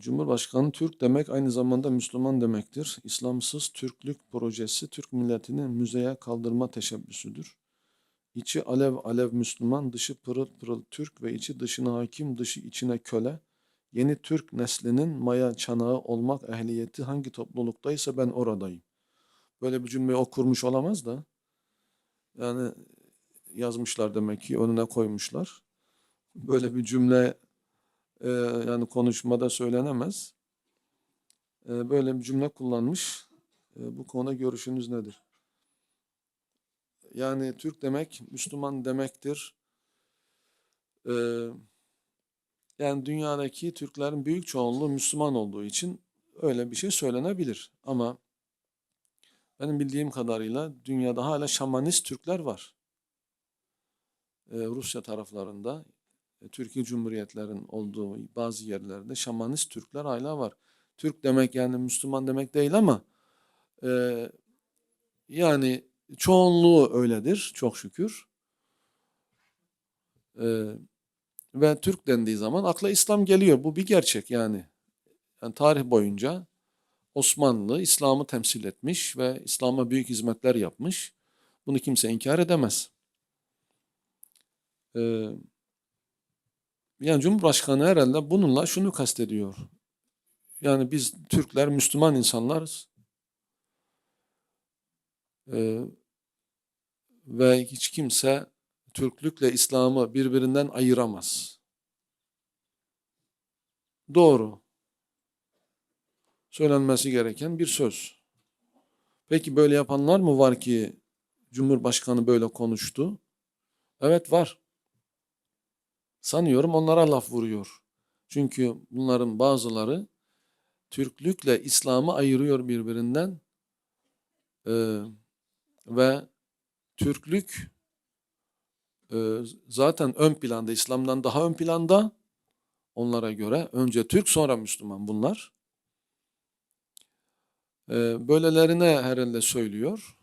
Cumhurbaşkanı Türk demek aynı zamanda Müslüman demektir. İslamsız Türklük projesi Türk milletini müzeye kaldırma teşebbüsüdür. İçi alev alev Müslüman, dışı pırıl pırıl Türk ve içi dışına hakim, dışı içine köle. Yeni Türk neslinin maya çanağı olmak ehliyeti hangi topluluktaysa ben oradayım. Böyle bir cümleyi o kurmuş olamaz da. Yani yazmışlar demek ki önüne koymuşlar. Böyle bir cümle e, yani konuşmada söylenemez. E, böyle bir cümle kullanmış. E, bu konuda görüşünüz nedir? Yani Türk demek Müslüman demektir. E, yani dünyadaki Türklerin büyük çoğunluğu Müslüman olduğu için öyle bir şey söylenebilir. Ama benim bildiğim kadarıyla dünyada hala şamanist Türkler var. E, Rusya taraflarında, Türkiye Cumhuriyetlerin olduğu bazı yerlerde şamanist Türkler hala var. Türk demek yani Müslüman demek değil ama e, yani çoğunluğu öyledir çok şükür. E, ve Türk dendiği zaman akla İslam geliyor. Bu bir gerçek yani. Yani tarih boyunca Osmanlı İslam'ı temsil etmiş ve İslam'a büyük hizmetler yapmış. Bunu kimse inkar edemez. Ee, yani Cumhurbaşkanı herhalde bununla şunu kastediyor. Yani biz Türkler Müslüman insanlarız. Ee, ve hiç kimse Türklükle İslam'ı birbirinden ayıramaz. Doğru. Söylenmesi gereken bir söz. Peki böyle yapanlar mı var ki Cumhurbaşkanı böyle konuştu? Evet var. Sanıyorum onlara laf vuruyor. Çünkü bunların bazıları Türklükle İslam'ı ayırıyor birbirinden Ee, ve Türklük e, zaten ön planda, İslam'dan daha ön planda onlara göre. Önce Türk sonra Müslüman bunlar. Ee, böylelerine herhalde söylüyor.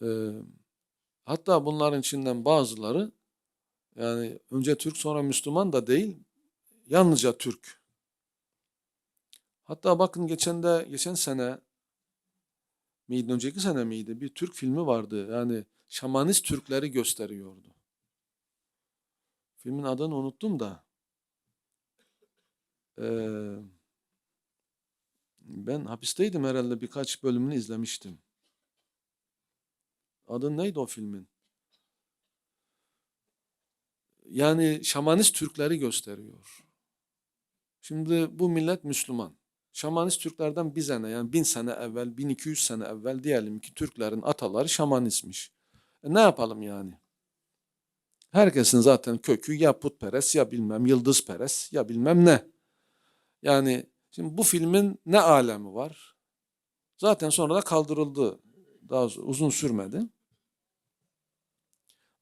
Ee, hatta bunların içinden bazıları yani önce Türk sonra Müslüman da değil, yalnızca Türk. Hatta bakın geçen de geçen sene miydi, önceki sene miydi? Bir Türk filmi vardı. Yani şamanist Türkleri gösteriyordu. Filmin adını unuttum da. Ee, ben hapisteydim herhalde birkaç bölümünü izlemiştim. Adı neydi o filmin? Yani şamanist Türkleri gösteriyor. Şimdi bu millet Müslüman. Şamanist Türklerden bir sene yani bin sene evvel, 1200 sene evvel diyelim ki Türklerin ataları şamanistmiş. E ne yapalım yani? Herkesin zaten kökü ya putperest ya bilmem yıldızperest ya bilmem ne. Yani şimdi bu filmin ne alemi var? Zaten sonra da kaldırıldı. Daha uzun sürmedi.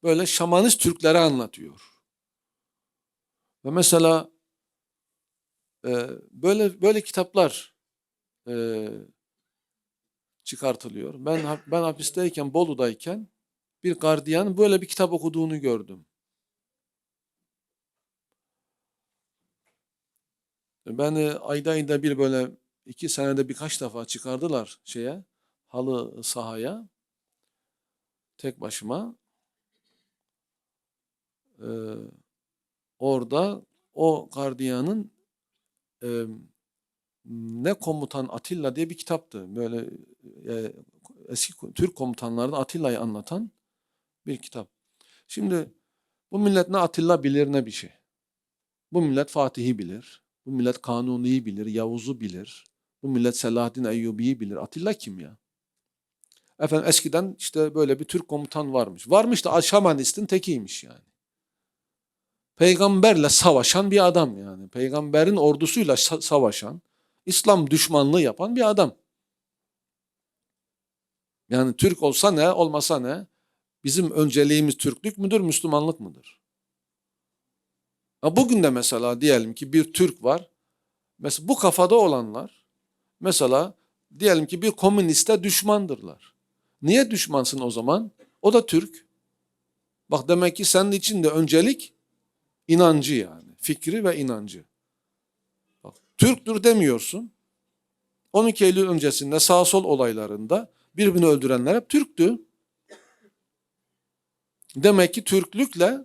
Böyle şamanist Türkleri anlatıyor. Ve mesela e, böyle böyle kitaplar e, çıkartılıyor. Ben ben hapisteyken Bolu'dayken bir gardiyan böyle bir kitap okuduğunu gördüm. Beni ayda ayda bir böyle iki senede birkaç defa çıkardılar şeye, halı sahaya. Tek başıma. Ee, orada o gardiyanın e, ne komutan Atilla diye bir kitaptı. Böyle e, eski Türk komutanlarını Atilla'yı anlatan bir kitap. Şimdi bu millet ne Atilla bilir ne bir şey. Bu millet Fatih'i bilir. Bu millet Kanuni'yi bilir, Yavuz'u bilir. Bu millet Selahaddin Eyyubi'yi bilir. Atilla kim ya? Efendim eskiden işte böyle bir Türk komutan varmış. Varmış da Şamanistin tekiymiş yani. Peygamberle savaşan bir adam yani. Peygamberin ordusuyla savaşan, İslam düşmanlığı yapan bir adam. Yani Türk olsa ne, olmasa ne? Bizim önceliğimiz Türklük müdür, Müslümanlık mıdır? Bugün de mesela diyelim ki bir Türk var. Mesela bu kafada olanlar mesela diyelim ki bir komüniste düşmandırlar. Niye düşmansın o zaman? O da Türk. Bak demek ki senin için de öncelik inancı yani. fikri ve inancı. Bak, Türktür demiyorsun. 12 Eylül öncesinde sağ sol olaylarında birbirini öldürenler hep Türktü. Demek ki Türklükle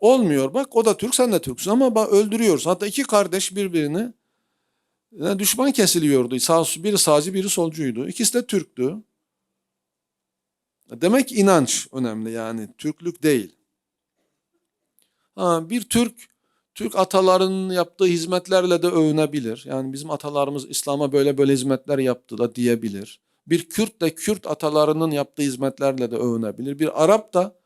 olmuyor. Bak o da Türk sen de Türksün ama bak öldürüyorsun. Hatta iki kardeş birbirini düşman kesiliyordu. Sağ, biri sağcı biri solcuydu. İkisi de Türktü. Demek inanç önemli yani Türklük değil. Ha, bir Türk Türk atalarının yaptığı hizmetlerle de övünebilir. Yani bizim atalarımız İslam'a böyle böyle hizmetler yaptı da diyebilir. Bir Kürt de Kürt atalarının yaptığı hizmetlerle de övünebilir. Bir Arap da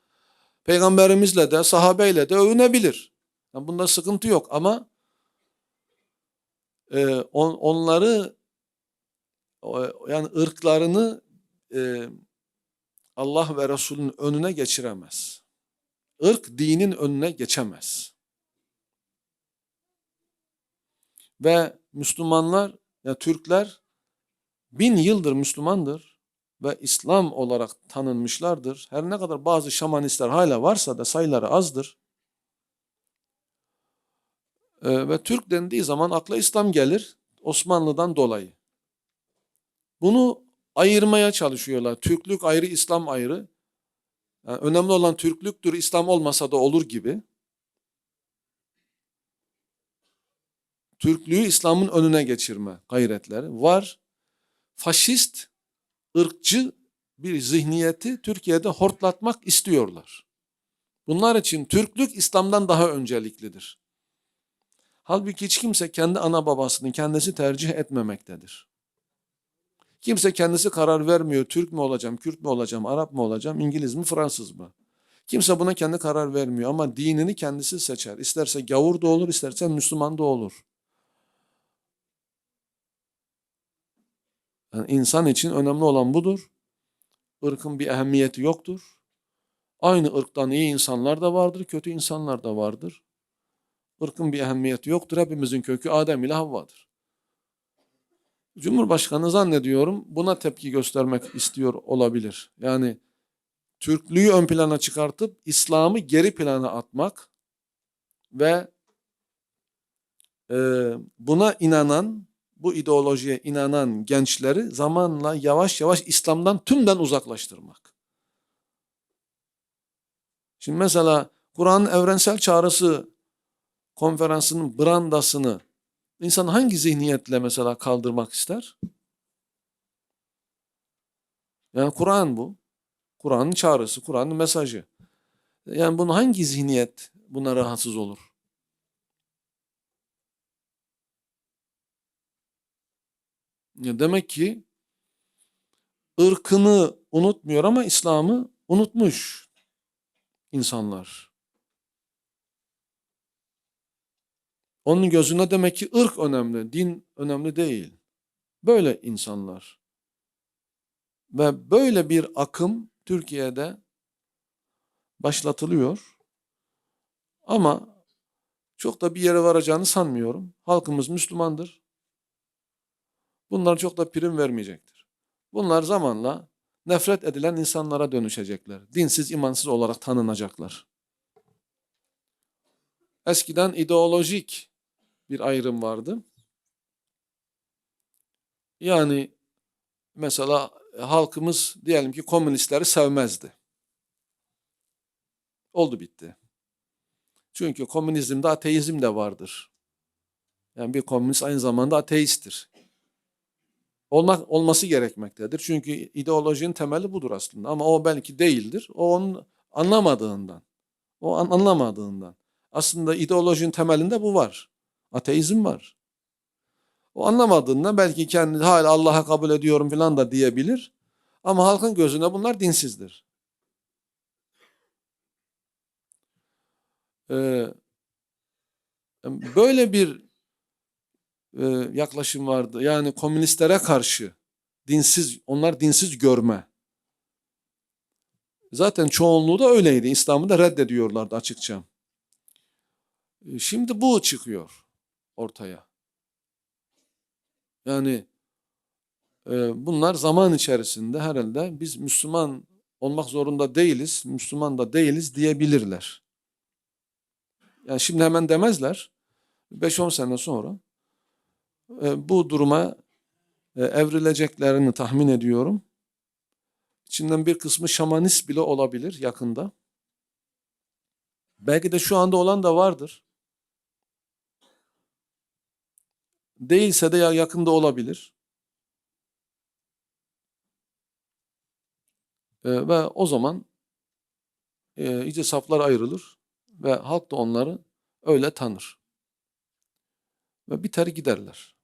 peygamberimizle de sahabeyle de övünebilir. Yani bunda sıkıntı yok ama e, on, onları yani ırklarını e, Allah ve Resulünün önüne geçiremez. Irk dinin önüne geçemez. Ve Müslümanlar, ya Türkler bin yıldır Müslümandır ve İslam olarak tanınmışlardır. Her ne kadar bazı şamanistler hala varsa da sayıları azdır. Ee, ve Türk dendiği zaman akla İslam gelir Osmanlı'dan dolayı. Bunu ayırmaya çalışıyorlar. Türklük ayrı, İslam ayrı. Yani önemli olan Türklüktür, İslam olmasa da olur gibi. Türklüğü İslam'ın önüne geçirme gayretleri var. Faşist, ırkçı bir zihniyeti Türkiye'de hortlatmak istiyorlar. Bunlar için Türklük İslam'dan daha önceliklidir. Halbuki hiç kimse kendi ana babasını kendisi tercih etmemektedir. Kimse kendisi karar vermiyor. Türk mü olacağım, Kürt mü olacağım, Arap mı olacağım, İngiliz mi, Fransız mı? Kimse buna kendi karar vermiyor ama dinini kendisi seçer. İsterse gavur da olur, isterse Müslüman da olur. Yani insan için önemli olan budur. Irkın bir ehemmiyeti yoktur. Aynı ırktan iyi insanlar da vardır, kötü insanlar da vardır. Irkın bir ehemmiyeti yoktur. Hepimizin kökü Adem ile Havva'dır. Cumhurbaşkanı zannediyorum buna tepki göstermek istiyor olabilir. Yani Türklüğü ön plana çıkartıp İslam'ı geri plana atmak ve e, buna inanan, bu ideolojiye inanan gençleri zamanla yavaş yavaş İslam'dan tümden uzaklaştırmak. Şimdi mesela Kur'an'ın evrensel çağrısı konferansının brandasını İnsan hangi zihniyetle mesela kaldırmak ister? Yani Kur'an bu. Kur'an'ın çağrısı, Kur'an'ın mesajı. Yani bunu hangi zihniyet buna rahatsız olur? Ya demek ki ırkını unutmuyor ama İslam'ı unutmuş insanlar. Onun gözünde demek ki ırk önemli, din önemli değil. Böyle insanlar. Ve böyle bir akım Türkiye'de başlatılıyor. Ama çok da bir yere varacağını sanmıyorum. Halkımız Müslümandır. Bunlar çok da prim vermeyecektir. Bunlar zamanla nefret edilen insanlara dönüşecekler. Dinsiz, imansız olarak tanınacaklar. Eskiden ideolojik bir ayrım vardı. Yani mesela halkımız diyelim ki komünistleri sevmezdi. Oldu bitti. Çünkü komünizmde ateizm de vardır. Yani bir komünist aynı zamanda ateisttir. Olmak olması gerekmektedir. Çünkü ideolojinin temeli budur aslında. Ama o belki değildir. O onun anlamadığından. O an, anlamadığından. Aslında ideolojinin temelinde bu var. Ateizm var. O anlamadığından belki kendi hala Allah'a kabul ediyorum falan da diyebilir. Ama halkın gözüne bunlar dinsizdir. Ee, böyle bir e, yaklaşım vardı. Yani komünistlere karşı dinsiz, onlar dinsiz görme. Zaten çoğunluğu da öyleydi. İslam'ı da reddediyorlardı açıkça. Ee, şimdi bu çıkıyor ortaya. Yani e, bunlar zaman içerisinde herhalde biz Müslüman olmak zorunda değiliz, Müslüman da değiliz diyebilirler. Yani şimdi hemen demezler. 5-10 sene sonra e, bu duruma e, evrileceklerini tahmin ediyorum. İçinden bir kısmı şamanist bile olabilir yakında. Belki de şu anda olan da vardır. Değilse de ya yakında olabilir. E, ve o zaman e, iyice saflar ayrılır ve halk da onları öyle tanır. Ve biter giderler.